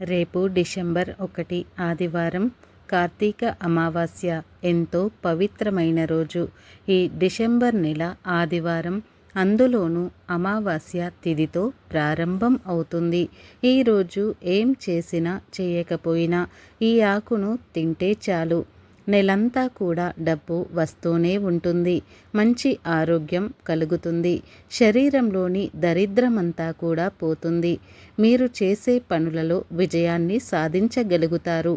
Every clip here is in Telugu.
రేపు డిసెంబర్ ఒకటి ఆదివారం కార్తీక అమావాస్య ఎంతో పవిత్రమైన రోజు. ఈ డిసెంబర్ నెల ఆదివారం అందులోనూ అమావాస్య తిథితో ప్రారంభం అవుతుంది. ఈరోజు ఏం చేసినా చేయకపోయినా ఈ ఆకును తింటే చాలు. నెలంతా కూడా డబ్బు వస్తూనే ఉంటుంది. మంచి ఆరోగ్యం కలుగుతుంది. శరీరంలోని దరిద్రమంతా కూడా పోతుంది. మీరు చేసే పనులలో విజయాన్ని సాధించగలుగుతారు.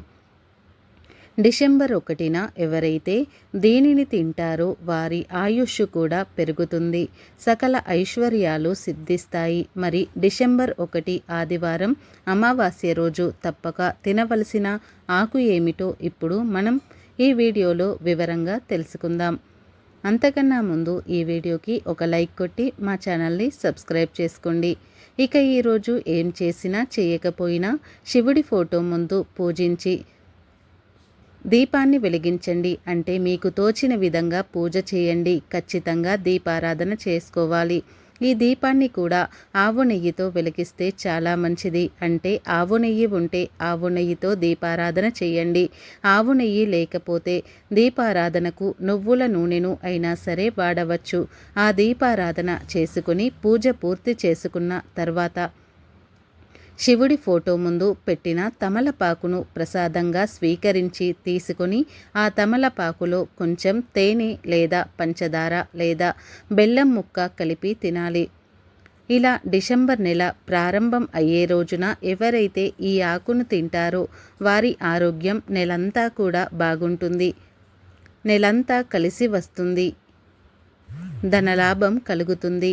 డిసెంబర్ ఒకటిన ఎవరైతే దీనిని తింటారో వారి ఆయుష్ కూడా పెరుగుతుంది. సకల ఐశ్వర్యాలు సిద్ధిస్తాయి. మరి డిసెంబర్ ఒకటి ఆదివారం అమావాస్య రోజు తప్పక తినవలసిన ఆకు ఏమిటో ఇప్పుడు మనం ఈ వీడియోలో వివరంగా తెలుసుకుందాం. అంతకన్నా ముందు ఈ వీడియోకి ఒక లైక్ కొట్టి మా ఛానల్ని సబ్స్క్రైబ్ చేసుకోండి. ఇక ఈరోజు ఏం చేసినా చేయకపోయినా శివుడి ఫోటో ముందు పూజించి దీపాన్ని వెలిగించండి. అంటే మీకు తోచిన విధంగా పూజ చేయండి. ఖచ్చితంగా దీపారాధన చేసుకోవాలి. ఈ దీపాన్ని కూడా ఆవు నెయ్యితో వెలిగిస్తే చాలా మంచిది. అంటే ఆవు నెయ్యి ఉంటే ఆవు నెయ్యితో దీపారాధన చేయండి. ఆవు నెయ్యి లేకపోతే దీపారాధనకు నువ్వుల నూనెను అయినా సరే వాడవచ్చు. ఆ దీపారాధన చేసుకుని పూజ పూర్తి చేసుకున్న తర్వాత శివుడి ఫోటో ముందు పెట్టిన తమలపాకును ప్రసాదంగా స్వీకరించి తీసుకొని ఆ తమలపాకులో కొంచెం తేనె లేదా పంచదార లేదా బెల్లం ముక్క కలిపి తినాలి. ఇలా డిసెంబర్ నెల ప్రారంభం అయ్యే రోజున ఎవరైతే ఈ ఆకును తింటారో వారి ఆరోగ్యం నెలంతా కూడా బాగుంటుంది. నెలంతా కలిసి వస్తుంది. ధనలాభం కలుగుతుంది.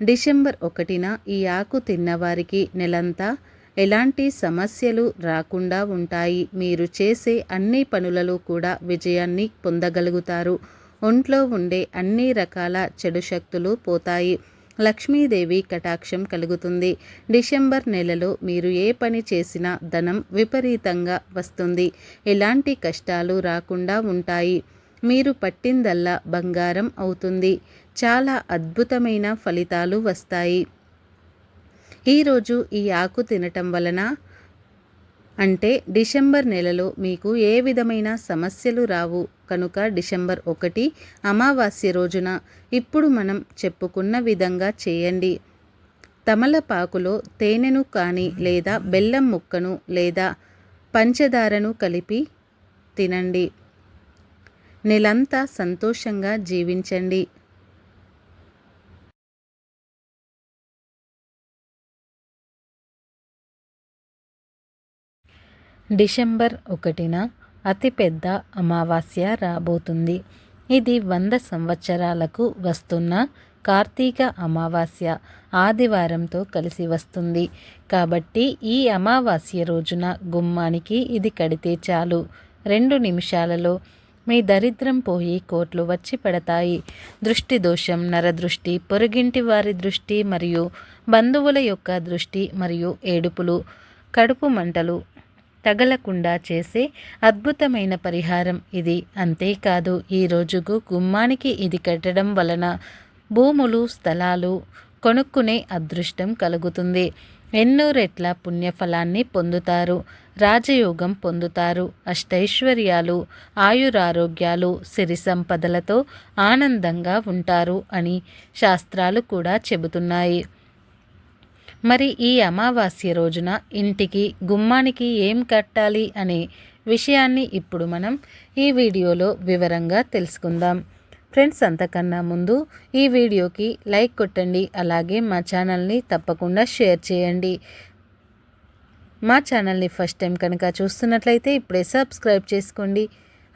డిసెంబర్ ఒకటిన ఈ ఆకు తిన్నవారికి నెలంతా ఎలాంటి సమస్యలు రాకుండా ఉంటాయి. మీరు చేసే అన్ని పనులలో కూడా విజయాన్ని పొందగలుగుతారు. ఒంట్లో ఉండే అన్ని రకాల చెడు శక్తులు పోతాయి. లక్ష్మీదేవి కటాక్షం కలుగుతుంది. డిసెంబర్ నెలలో మీరు ఏ పని చేసినా ధనం విపరీతంగా వస్తుంది. ఎలాంటి కష్టాలు రాకుండా ఉంటాయి. మీరు పట్టిందల్లా బంగారం అవుతుంది. చాలా అద్భుతమైన ఫలితాలు వస్తాయి. ఈరోజు ఈ ఆకు తినటం వలన అంటే డిసెంబర్ నెలలో మీకు ఏ విధమైన సమస్యలు రావు. కనుక డిసెంబర్ ఒకటి అమావాస్య రోజున ఇప్పుడు మనం చెప్పుకున్న విధంగా చేయండి. తమలపాకులో తేనెను కానీ లేదా బెల్లం ముక్కను లేదా పంచదారను కలిపి తినండి. నెలంతా సంతోషంగా జీవించండి. డిసెంబర్ ఒకటిన అతిపెద్ద అమావాస్య రాబోతుంది. ఇది వంద సంవత్సరాలకు వస్తున్న కార్తీక అమావాస్య ఆదివారంతో కలిసి వస్తుంది. కాబట్టి ఈ అమావాస్య రోజున గుమ్మానికి ఇది కడితే చాలు. రెండు నిమిషాలలో మీ దరిద్రం పోయి కోట్లు వచ్చి పడతాయి. దృష్టి దోషం నరదృష్టి పొరుగింటి వారి దృష్టి మరియు బంధువుల యొక్క దృష్టి మరియు ఏడుపులు కడుపు మంటలు తగలకుండా చేసే అద్భుతమైన పరిహారం ఇది. అంతేకాదు ఈ రోజుకు గుమ్మానికి ఇది కట్టడం వలన భూములు స్థలాలు కొనుక్కునే అదృష్టం కలుగుతుంది. ఎన్నో రెట్ల పుణ్యఫలాన్ని పొందుతారు రాజయోగం పొందుతారు అష్టైశ్వర్యాలు ఆయురారోగ్యాలు సిరి సంపదలతో ఆనందంగా ఉంటారు అని శాస్త్రాలు కూడా చెబుతున్నాయి. మరి ఈ అమావాస్య రోజున ఇంటికి గుమ్మానికి ఏం కట్టాలి అనే విషయాన్ని ఇప్పుడు మనం ఈ వీడియోలో వివరంగా తెలుసుకుందాం. ఫ్రెండ్స్ అంతకన్నా ముందు ఈ వీడియోకి లైక్ కొట్టండి అలాగే మా ఛానల్ని తప్పకుండా షేర్ చేయండి. మా ఛానల్ని ఫస్ట్ టైం కనుక చూస్తున్నట్లయితే ఇప్పుడే సబ్స్క్రైబ్ చేసుకోండి.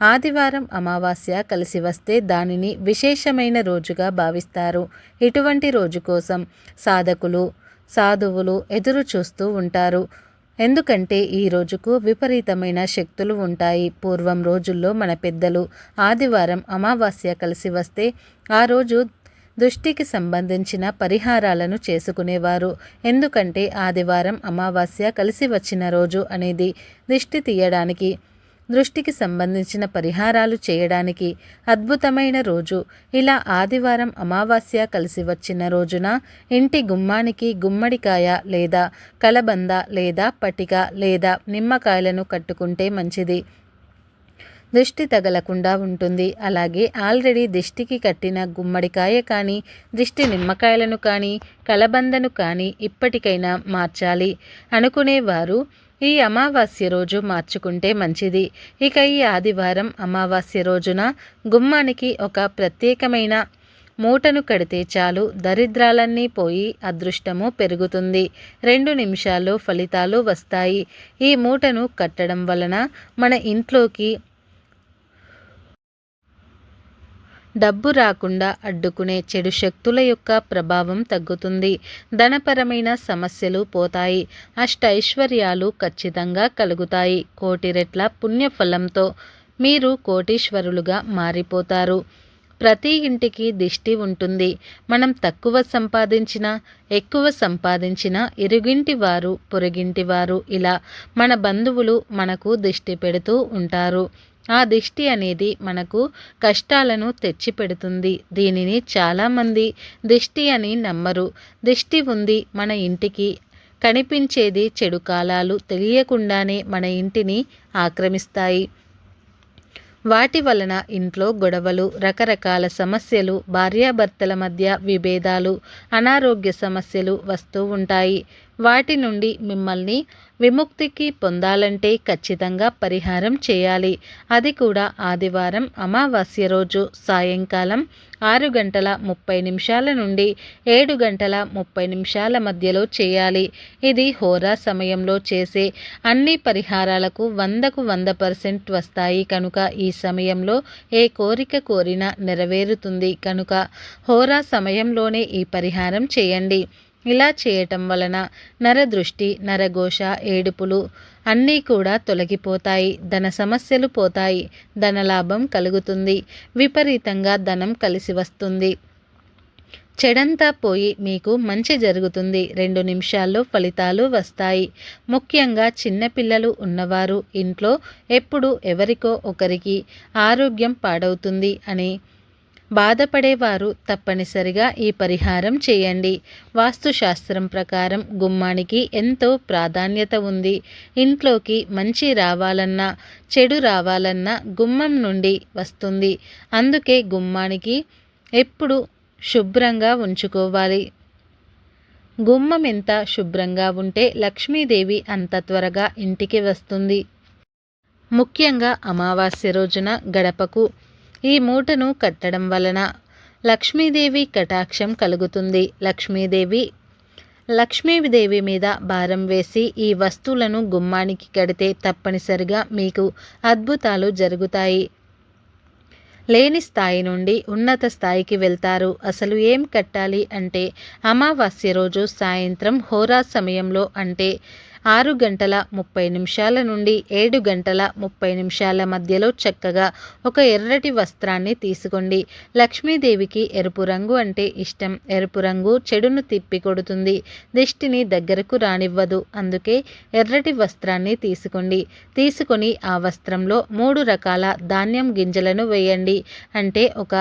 ఆదివారం అమావాస్య కలిసి వస్తే దానిని విశేషమైన రోజుగా భావిస్తారు. ఇటువంటి రోజు కోసం సాధకులు సాధువులు ఎదురు చూస్తూ ఉంటారు. ఎందుకంటే ఈ రోజుకు విపరీతమైన శక్తులు ఉంటాయి. పూర్వం రోజుల్లో మన పెద్దలు ఆదివారం అమావాస్య కలిసి వస్తే ఆ రోజు దృష్టికి సంబంధించిన పరిహారాలను చేసుకునేవారు. ఎందుకంటే ఆదివారం అమావాస్య కలిసి వచ్చిన రోజు అనేది దిష్టి తీయడానికి దృష్టికి సంబంధించిన పరిహారాలు చేయడానికి అద్భుతమైన రోజు. ఇలా ఆదివారం అమావాస్య కలిసి వచ్చిన రోజున ఇంటి గుమ్మానికి గుమ్మడికాయ లేదా కలబంద లేదా పటిక లేదా నిమ్మకాయలను కట్టుకుంటే మంచిది. దృష్టి తగలకుండా ఉంటుంది. అలాగే ఆల్రెడీ దిష్టికి కట్టిన గుమ్మడికాయ కానీ దిష్టి నిమ్మకాయలను కానీ కలబందను కానీ ఇప్పటికైనా మార్చాలి. అనుకునేవారు ఈ అమావాస్య రోజు మార్చుకుంటే మంచిది. ఇక ఈ ఆదివారం అమావాస్య రోజున గుమ్మానికి ఒక ప్రత్యేకమైన మూటను కడితే చాలు దరిద్రాలన్నీ పోయి అదృష్టము పెరుగుతుంది. రెండు నిమిషాల్లో ఫలితాలు వస్తాయి. ఈ మూటను కట్టడం వలన మన ఇంట్లోకి డబ్బు రాకుండా అడ్డుకునే చెడు శక్తుల యొక్క ప్రభావం తగ్గుతుంది. ధనపరమైన సమస్యలు పోతాయి. అష్టైశ్వర్యాలు ఖచ్చితంగా కలుగుతాయి. కోటి రెట్ల పుణ్యఫలంతో మీరు కోటీశ్వరులుగా మారిపోతారు. ప్రతి ఇంటికి దిష్టి ఉంటుంది. మనం తక్కువ సంపాదించినా ఎక్కువ సంపాదించిన ఇరుగింటి వారు పొరుగింటి వారు ఇలా మన బంధువులు మనకు దిష్టి పెడుతూ ఉంటారు. ఆ దిష్టి అనేది మనకు కష్టాలను తెచ్చిపెడుతుంది. దీనిని చాలామంది దిష్టి అని నమ్మరు. దిష్టి ఉంది మన ఇంటికి. కనిపించేది చెడు కాలాలు తెలియకుండానే మన ఇంటిని ఆక్రమిస్తాయి. వాటి వలన ఇంట్లో గొడవలు రకరకాల సమస్యలు భార్యాభర్తల మధ్య విభేదాలు అనారోగ్య సమస్యలు వస్తూ ఉంటాయి. వాటి నుండి మిమ్మల్ని విముక్తికి పొందాలంటే ఖచ్చితంగా పరిహారం చేయాలి. అది కూడా ఆదివారం అమావాస్య రోజు సాయంకాలం ఆరు గంటల ముప్పై నిమిషాల నుండి ఏడు గంటల ముప్పై నిమిషాల మధ్యలో చేయాలి. ఇది హోరా సమయంలో చేసే అన్ని పరిహారాలకు వందకు వంద పర్సెంట్ వస్తాయి కనుక ఈ సమయంలో ఏ కోరిక కోరినా నెరవేరుతుంది. కనుక హోరా సమయంలోనే ఈ పరిహారం చేయండి. ఇలా చేయటం వలన నరదృష్టి నరఘోష ఏడుపులు అన్నీ కూడా తొలగిపోతాయి. ధన సమస్యలు పోతాయి. ధనలాభం కలుగుతుంది. విపరీతంగా ధనం కలిసి వస్తుంది. చెడంతా పోయి మీకు మంచి జరుగుతుంది. రెండు నిమిషాల్లో ఫలితాలు వస్తాయి. ముఖ్యంగా చిన్నపిల్లలు ఉన్నవారు ఇంట్లో ఎప్పుడు ఎవరికో ఒకరికి ఆరోగ్యం పాడవుతుంది అని బాధపడేవారు తప్పనిసరిగా ఈ పరిహారం చేయండి. వాస్తుశాస్త్రం ప్రకారం గుమ్మానికి ఎంతో ప్రాధాన్యత ఉంది. ఇంట్లోకి మంచి రావాలన్నా చెడు రావాలన్నా గుమ్మం నుండి వస్తుంది. అందుకే గుమ్మానికి ఎప్పుడు శుభ్రంగా ఉంచుకోవాలి. గుమ్మం ఎంత శుభ్రంగా ఉంటే లక్ష్మీదేవి అంత త్వరగా ఇంటికి వస్తుంది. ముఖ్యంగా అమావాస్య రోజున గడపకు ఈ మూటను కట్టడం వలన లక్ష్మీదేవి కటాక్షం కలుగుతుంది. లక్ష్మీదేవి లక్ష్మీదేవి మీద భారం వేసి ఈ వస్తువులను గుమ్మానికి కడితే తప్పనిసరిగా మీకు అద్భుతాలు జరుగుతాయి. లేని స్థాయి నుండి ఉన్నత స్థాయికి వెళ్తారు. అసలు ఏం కట్టాలి అంటే అమావాస్య రోజు సాయంత్రం హోరా సమయంలో అంటే ఆరు గంటల ముప్పై నిమిషాల నుండి ఏడు గంటల ముప్పై నిమిషాల మధ్యలో చక్కగా ఒక ఎర్రటి వస్త్రాన్ని తీసుకోండి. లక్ష్మీదేవికి ఎరుపు రంగు అంటే ఇష్టం. ఎరుపు రంగు చెడును తిప్పి కొడుతుంది. దిష్టిని దగ్గరకు రానివ్వదు. అందుకే ఎర్రటి వస్త్రాన్ని తీసుకోండి. తీసుకొని ఆ వస్త్రంలో మూడు రకాల ధాన్యం గింజలను వేయండి. అంటే ఒక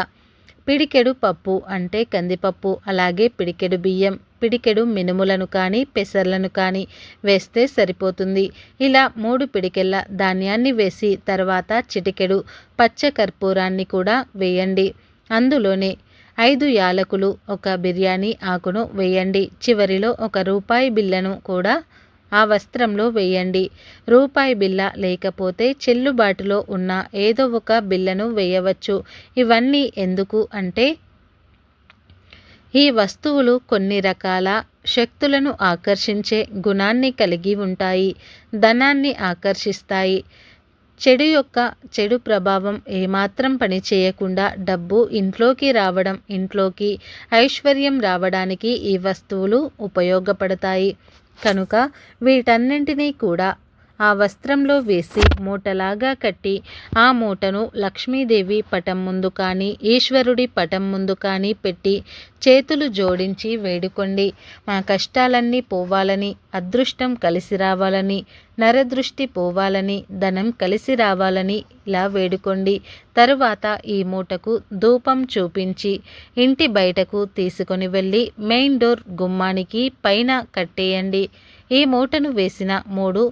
పిడికెడు పప్పు అంటే కందిపప్పు అలాగే పిడికెడు బియ్యం. పిడికెడు మినుములను కానీ పెసర్లను కానీ వేస్తే సరిపోతుంది. ఇలా మూడు పిడికెళ్ళ ధాన్యాన్ని వేసి తర్వాత చిటికెడు పచ్చ కర్పూరాన్ని కూడా వేయండి. అందులోనే ఐదు యాలకులు ఒక బిర్యానీ ఆకును వేయండి. చివరిలో ఒక రూపాయి బిల్లను కూడా ఆ వస్త్రంలో వేయండి. రూపాయి బిల్ల లేకపోతే చెల్లుబాటులో ఉన్న ఏదో ఒక బిల్లను వేయవచ్చు. ఇవన్నీ ఎందుకు అంటే ఈ వస్తువులు కొన్ని రకాల శక్తులను ఆకర్షించే గుణాన్ని కలిగి ఉంటాయి ధనాన్ని ఆకర్షిస్తాయి. చెడు యొక్క చెడు ప్రభావం ఏమాత్రం పని చేయకుండా డబ్బు ఇంట్లోకి రావడం ఇంట్లోకి ఐశ్వర్యం రావడానికి ఈ వస్తువులు ఉపయోగపడతాయి. కనుక వీటన్నింటినీ కూడా ఆ వస్త్రంలో వేసి మూటలాగా కట్టి ఆ మూటను లక్ష్మీదేవి పటం ముందు కానీ ఈశ్వరుడి పటం ముందు కానీ పెట్టి చేతులు జోడించి వేడుకోండి. మా కష్టాలన్నీ పోవాలని అదృష్టం కలిసి రావాలని నరదృష్టి పోవాలని ధనం కలిసి రావాలని ఇలా వేడుకోండి. తరువాత ఈ మూటకు ధూపం చూపించి ఇంటి బయటకు తీసుకొని వెళ్ళి మెయిన్ డోర్ గుమ్మానికి పైన కట్టేయండి. ఈ మూటను వేసిన మూడు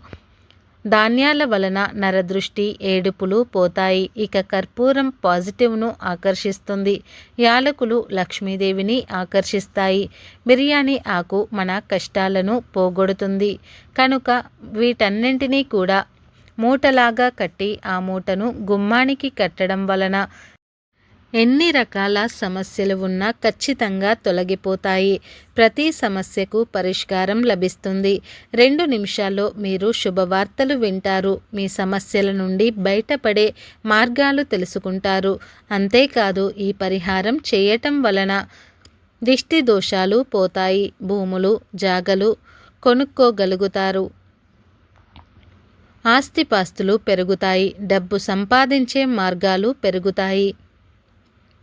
ధాన్యాల వలన నరదృష్టి ఏడుపులు పోతాయి. ఇక కర్పూరం పాజిటివ్ను ఆకర్షిస్తుంది. యాలకులు లక్ష్మీదేవిని ఆకర్షిస్తాయి. బిర్యానీ ఆకు మన కష్టాలను పోగొడుతుంది. కనుక వీటన్నింటినీ కూడా మూటలాగా కట్టి ఆ మూటను గుమ్మానికి కట్టడం వలన ఎన్ని రకాల సమస్యలు ఉన్నా ఖచ్చితంగా తొలగిపోతాయి. ప్రతి సమస్యకు పరిష్కారం లభిస్తుంది. రెండు నిమిషాల్లో మీరు శుభవార్తలు వింటారు. మీ సమస్యల నుండి బయటపడే మార్గాలు తెలుసుకుంటారు. అంతేకాదు ఈ పరిహారం చేయటం వలన దిష్టి దోషాలు పోతాయి. భూములు జాగలు కొనుక్కోగలుగుతారు. ఆస్తిపాస్తులు పెరుగుతాయి. డబ్బు సంపాదించే మార్గాలు పెరుగుతాయి.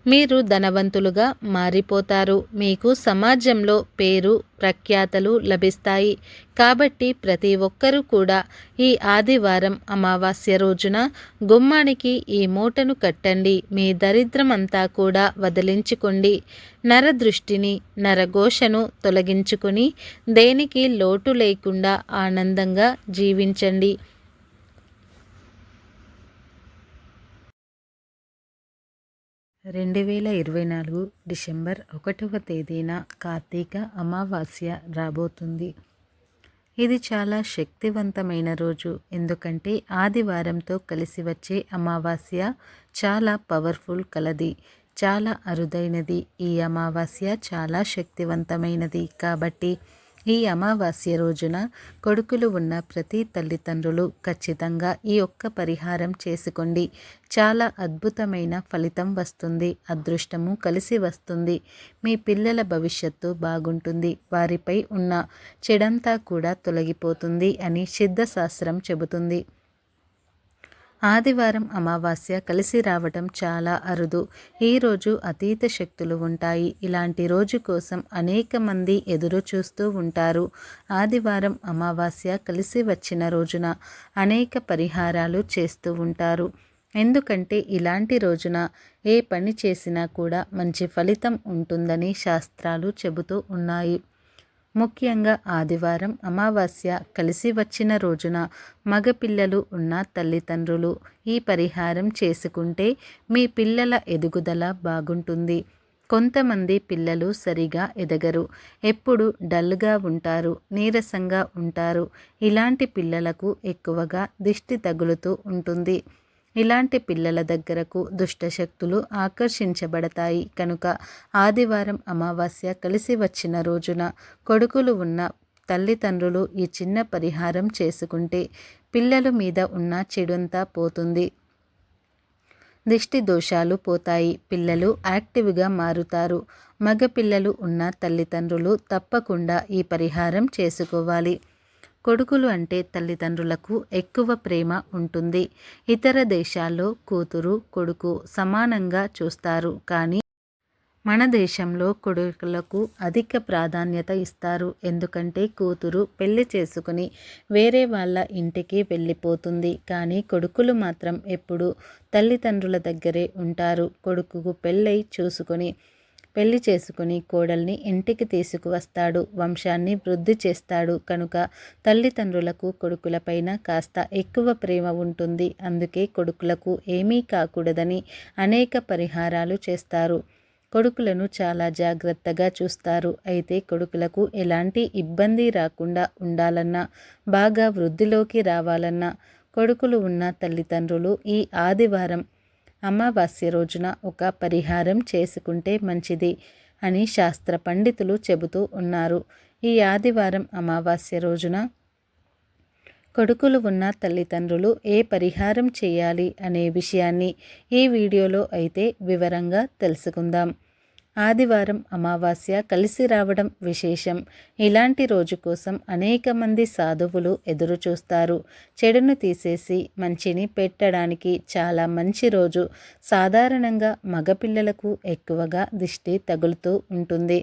మీరు ధనవంతులుగా మారిపోతారు. మీకు సమాజంలో పేరు ప్రఖ్యాతలు లభిస్తాయి. కాబట్టి ప్రతి ఒక్కరూ కూడా ఈ ఆదివారం అమావాస్య రోజున గుమ్మానికి ఈ మూటను కట్టండి. మీ దరిద్రం అంతా కూడా వదిలించుకోండి. నరదృష్టిని నరఘోషను తొలగించుకుని దేనికి లోటు లేకుండా ఆనందంగా జీవించండి. రెండు వేల ఇరవై నాలుగు డిసెంబర్ ఒకటవ తేదీన కార్తీక అమావాస్య రాబోతుంది. ఇది చాలా శక్తివంతమైన రోజు. ఎందుకంటే ఆదివారంతో కలిసి వచ్చే అమావాస్య చాలా పవర్ఫుల్ కలది. చాలా అరుదైనది. ఈ అమావాస్య చాలా శక్తివంతమైనది. కాబట్టి ఈ అమావాస్య రోజున కొడుకులు ఉన్న ప్రతి తల్లిదండ్రులు ఖచ్చితంగా ఈ ఒక్క పరిహారం చేసుకోండి. చాలా అద్భుతమైన ఫలితం వస్తుంది అదృష్టము కలిసి వస్తుంది. మీ పిల్లల భవిష్యత్తు బాగుంటుంది వారిపై ఉన్న చెడంతా కూడా తొలగిపోతుంది అని సిద్ధశాస్త్రం చెబుతుంది. ఆదివారం అమావాస్య కలిసి రావటం చాలా అరుదు. ఈరోజు అతీత శక్తులు ఉంటాయి. ఇలాంటి రోజు కోసం అనేక మంది ఎదురు చూస్తూ ఉంటారు. ఆదివారం అమావాస్య కలిసి వచ్చిన రోజున అనేక పరిహారాలు చేస్తూ ఉంటారు. ఎందుకంటే ఇలాంటి రోజున ఏ పని చేసినా కూడా మంచి ఫలితం ఉంటుందని శాస్త్రాలు చెబుతూ ఉన్నాయి. ముఖ్యంగా ఆదివారం అమావాస్య కలిసి వచ్చిన రోజున మగపిల్లలు ఉన్న తల్లిదండ్రులు ఈ పరిహారం చేసుకుంటే మీ పిల్లల ఎదుగుదల బాగుంటుంది. కొంతమంది పిల్లలు సరిగా ఎదగరు. ఎప్పుడు డల్గా ఉంటారు నీరసంగా ఉంటారు. ఇలాంటి పిల్లలకు ఎక్కువగా దిష్టి తగులుతూ ఉంటుంది. ఇలాంటి పిల్లల దగ్గరకు దుష్టశక్తులు ఆకర్షించబడతాయి. కనుక ఆదివారం అమావాస్య కలిసి వచ్చిన రోజున కొడుకులు ఉన్న తల్లిదండ్రులు ఈ చిన్న పరిహారం చేసుకుంటే పిల్లల మీద ఉన్న చెడంతా పోతుంది. దిష్టి దోషాలు పోతాయి. పిల్లలు యాక్టివ్గా మారుతారు. మగ పిల్లలు ఉన్న తల్లిదండ్రులు తప్పకుండా ఈ పరిహారం చేసుకోవాలి. కొడుకులు అంటే తల్లిదండ్రులకు ఎక్కువ ప్రేమ ఉంటుంది. ఇతర దేశాల్లో కూతురు కొడుకు సమానంగా చూస్తారు. కానీ మన దేశంలో కొడుకులకు అధిక ప్రాధాన్యత ఇస్తారు. ఎందుకంటే కూతురు పెళ్ళి చేసుకుని వేరే వాళ్ళ ఇంటికి వెళ్ళిపోతుంది. కానీ కొడుకులు మాత్రం ఎప్పుడు తల్లిదండ్రుల దగ్గరే ఉంటారు. కొడుకుకు పెళ్ళై చూసుకొని పెళ్ళి చేసుకుని కోడల్ని ఇంటికి తీసుకువస్తాడు. వంశాన్ని వృద్ధి చేస్తాడు. కనుక తల్లిదండ్రులకు కొడుకులపైన కాస్త ఎక్కువ ప్రేమ ఉంటుంది. అందుకే కొడుకులకు ఏమీ కాకూడదని అనేక పరిహారాలు చేస్తారు. కొడుకులను చాలా జాగ్రత్తగా చూస్తారు. అయితే కొడుకులకు ఎలాంటి ఇబ్బంది రాకుండా ఉండాలన్నా బాగా వృద్ధిలోకి రావాలన్నా కొడుకులు ఉన్న తల్లిదండ్రులు ఈ ఆదివారం అమావాస్య రోజున ఒక పరిహారం చేసుకుంటే మంచిది అని శాస్త్ర పండితులు చెబుతూ ఉన్నారు. ఈ ఆదివారం అమావాస్య రోజున కొడుకులు ఉన్న తల్లిదండ్రులు ఏ పరిహారం చేయాలి అనే విషయాన్ని ఈ వీడియోలో అయితే వివరంగా తెలుసుకుందాం. ఆదివారం అమావాస్య కలిసి రావడం విశేషం. ఇలాంటి రోజు కోసం అనేక మంది సాధువులు ఎదురు చూస్తారు. చెడును తీసేసి మంచిని పెట్టడానికి చాలా మంచి రోజు. సాధారణంగా మగపిల్లలకు ఎక్కువగా దిష్టి తగులుతూ ఉంటుంది.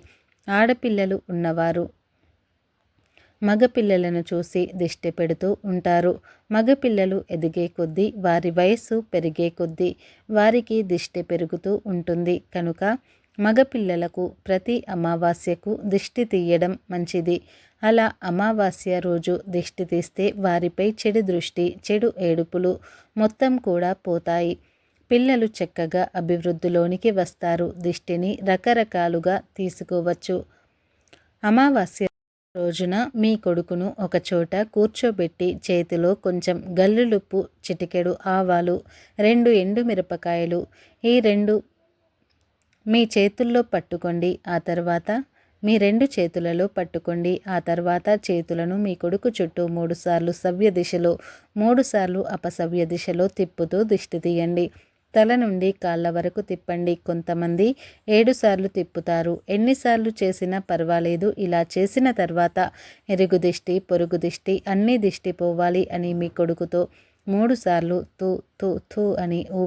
ఆడపిల్లలు ఉన్నవారు మగపిల్లలను చూసి దిష్టి పెడుతూ ఉంటారు. మగపిల్లలు ఎదిగే కొద్దీ వారి వయస్సు పెరిగే కొద్దీ వారికి దిష్టి పెరుగుతూ ఉంటుంది. కనుక మగపిల్లలకు ప్రతి అమావాస్యకు దిష్టి తీయడం మంచిది. అలా అమావాస్య రోజు దిష్టి తీస్తే వారిపై చెడు దృష్టి చెడు ఏడుపులు మొత్తం కూడా పోతాయి. పిల్లలు చక్కగా అభివృద్ధిలోనికి వస్తారు. దిష్టిని రకరకాలుగా తీసుకోవచ్చు. అమావాస్య రోజున మీ కొడుకును ఒకచోట కూర్చోబెట్టి చేతిలో కొంచెం గల్లులుప్పు చిటికెడు ఆవాలు రెండు ఎండు మిరపకాయలు ఈ రెండు మీ చేతుల్లో పట్టుకోండి ఆ తర్వాత మీ రెండు చేతులలో పట్టుకోండి ఆ తర్వాత చేతులను మీ కొడుకు చుట్టూ మూడుసార్లు సవ్య దిశలో మూడుసార్లు అపసవ్య దిశలో తిప్పుతూ దిష్టి తీయండి. తల నుండి కాళ్ళ వరకు తిప్పండి. కొంతమంది ఏడుసార్లు తిప్పుతారు. ఎన్నిసార్లు చేసినా పర్వాలేదు. ఇలా చేసిన తర్వాత ఎరుగు దిష్టి పొరుగు దిష్టి అన్ని దిష్టి పోవాలి అని మీ కొడుకుతో మూడుసార్లు తూ తూ తూ అని ఊ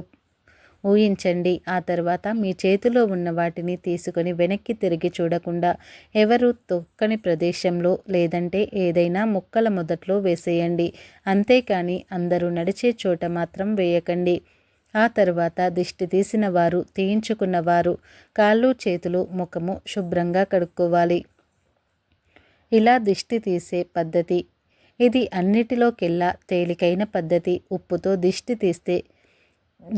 ఊహించండి. ఆ తర్వాత మీ చేతిలో ఉన్న వాటిని తీసుకొని వెనక్కి తిరిగి చూడకుండా ఎవరు తొక్కని ప్రదేశంలో లేదంటే ఏదైనా ముక్కల మొదట్లో వేసేయండి. అంతేకాని అందరూ నడిచే చోట మాత్రం వేయకండి. ఆ తర్వాత దిష్టి తీసిన వారు తీయించుకున్న వారు కాళ్ళు చేతులు ముఖము శుభ్రంగా కడుక్కోవాలి. ఇలా దిష్టి తీసే పద్ధతి. ఇది అన్నిటిలోకెల్లా తేలికైన పద్ధతి. ఉప్పుతో దిష్టి తీస్తే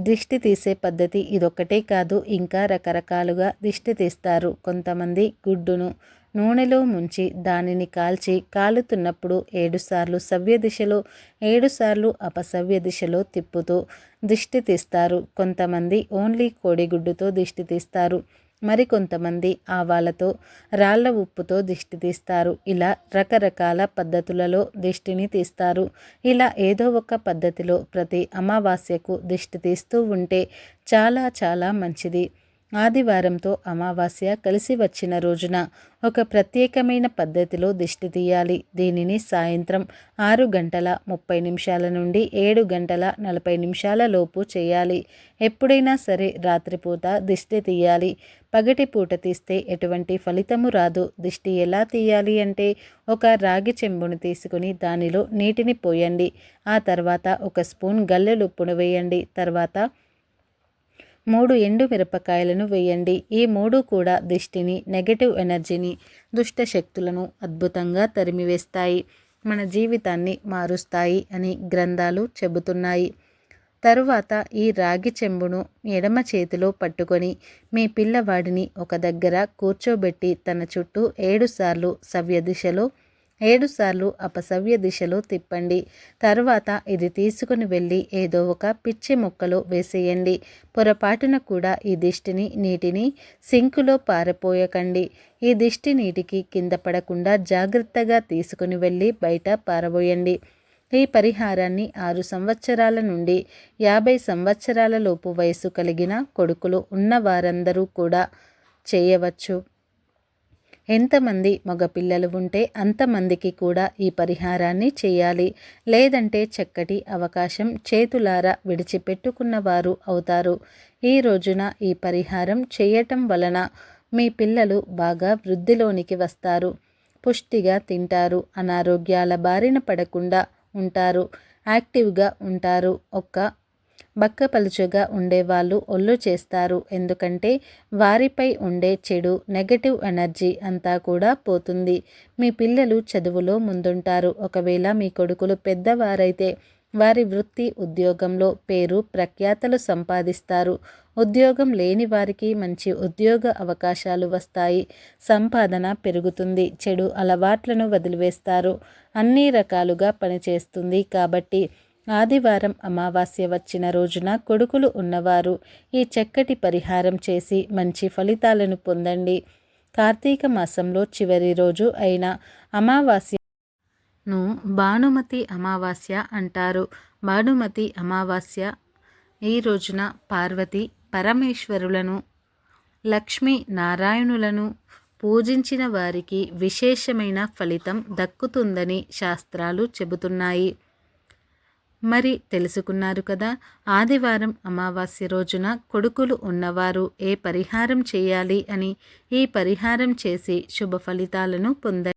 దిష్టి తీసే పద్ధతి ఇదొక్కటే కాదు ఇంకా రకరకాలుగా దిష్టి తీస్తారు. కొంతమంది గుడ్డును నూనెలో ముంచి దానిని కాల్చి కాలుతున్నప్పుడు ఏడుసార్లు సవ్య దిశలో ఏడుసార్లు అపసవ్య దిశలో తిప్పుతూ దిష్టి తీస్తారు. కొంతమంది ఓన్లీ కోడిగుడ్డుతో దిష్టి తీస్తారు. మరికొంతమంది ఆవాలతో రాళ్ళ ఉప్పుతో దిష్టి తీస్తారు. ఇలా రకరకాల పద్ధతులలో దిష్టిని తీస్తారు. ఇలా ఏదో ఒక పద్ధతిలో ప్రతి అమావాస్యకు దిష్టి తీస్తూ ఉంటే చాలా చాలా మంచిది. ఆదివారంతో అమావాస్య కలిసి వచ్చిన రోజున ఒక ప్రత్యేకమైన పద్ధతిలో దిష్టి తీయాలి. దీనిని సాయంత్రం ఆరు గంటల ముప్పై నిమిషాల నుండి ఏడు గంటల నలభై నిమిషాల లోపు చేయాలి. ఎప్పుడైనా సరే రాత్రిపూట దిష్టి తీయాలి. పగటి పూట తీస్తే ఎటువంటి ఫలితము రాదు. దిష్టి ఎలా తీయాలి అంటే ఒక రాగి చెంబును తీసుకుని దానిలో నీటిని పోయండి. ఆ తర్వాత ఒక స్పూన్ గల్లెలుప్పును వేయండి. తర్వాత మూడు ఎండు మిరపకాయలను వేయండి. ఈ మూడు కూడా దిష్టిని నెగటివ్ ఎనర్జీని దుష్ట శక్తులను అద్భుతంగా తరిమివేస్తాయి. మన జీవితాన్ని మారుస్తాయి అని గ్రంథాలు చెబుతున్నాయి. తరువాత ఈ రాగి చెంబును ఎడమ చేతిలో పట్టుకొని మీ పిల్లవాడిని ఒక దగ్గర కూర్చోబెట్టి తన చుట్టూ ఏడుసార్లు సవ్య దిశలో ఏడుసార్లు అపసవ్య దిశలో తిప్పండి. తరువాత ఇది తీసుకుని వెళ్ళి ఏదో ఒక పిచ్చి మొక్కలో వేసేయండి. పొరపాటున కూడా ఈ దిష్టిని నీటిని సింకులో పారపోయకండి. ఈ దిష్టి నీటికి కింద పడకుండా జాగ్రత్తగా తీసుకుని వెళ్ళి బయట పారబోయండి. ఈ పరిహారాన్ని ఆరు సంవత్సరాల నుండి యాభై సంవత్సరాల లోపు వయసు కలిగిన కొడుకులు ఉన్న వారందరూ కూడా చేయవచ్చు. ఎంతమంది మగపిల్లలు ఉంటే అంతమందికి కూడా ఈ పరిహారాన్ని చేయాలి. లేదంటే చక్కటి అవకాశం చేతులారా విడిచిపెట్టుకున్న వారు అవుతారు. ఈ రోజున ఈ పరిహారం చేయటం వలన మీ పిల్లలు బాగా వృద్ధిలోనికి వస్తారు. పుష్టిగా తింటారు. అనారోగ్యాల బారిన పడకుండా ఉంటారు. యాక్టివ్గా ఉంటారు. ఒక్క బక్కపలుచుగా ఉండేవాళ్ళు ఒళ్ళు చేస్తారు. ఎందుకంటే వారిపై ఉండే చెడు నెగటివ్ ఎనర్జీ అంతా కూడా పోతుంది. మీ పిల్లలు చదువులో ముందుంటారు. ఒకవేళ మీ కొడుకులు పెద్దవారైతే వారి వృత్తి ఉద్యోగంలో పేరు ప్రఖ్యాతలు సంపాదిస్తారు. ఉద్యోగం లేని వారికి మంచి ఉద్యోగ అవకాశాలు వస్తాయి. సంపాదన పెరుగుతుంది. చెడు అలవాట్లను వదిలివేస్తారు. అన్ని రకాలుగా పనిచేస్తుంది. కాబట్టి ఆదివారం అమావాస్య వచ్చిన రోజున కొడుకులు ఉన్నవారు ఈ చక్కటి పరిహారం చేసి మంచి ఫలితాలను పొందండి. కార్తీక మాసంలో చివరి రోజు అయిన అమావాస్యను భానుమతి అమావాస్య అంటారు. భానుమతి అమావాస్య ఈ రోజున పార్వతి పరమేశ్వరులను లక్ష్మీ నారాయణులను పూజించిన వారికి విశేషమైన ఫలితం దక్కుతుందని శాస్త్రాలు చెబుతున్నాయి. మరి తెలుసుకున్నారు కదా. ఆదివారం అమావాస్య రోజున కొడుకులు ఉన్నవారు ఏ పరిహారం చేయాలి అని ఈ పరిహారం చేసి శుభ ఫలితాలను పొంద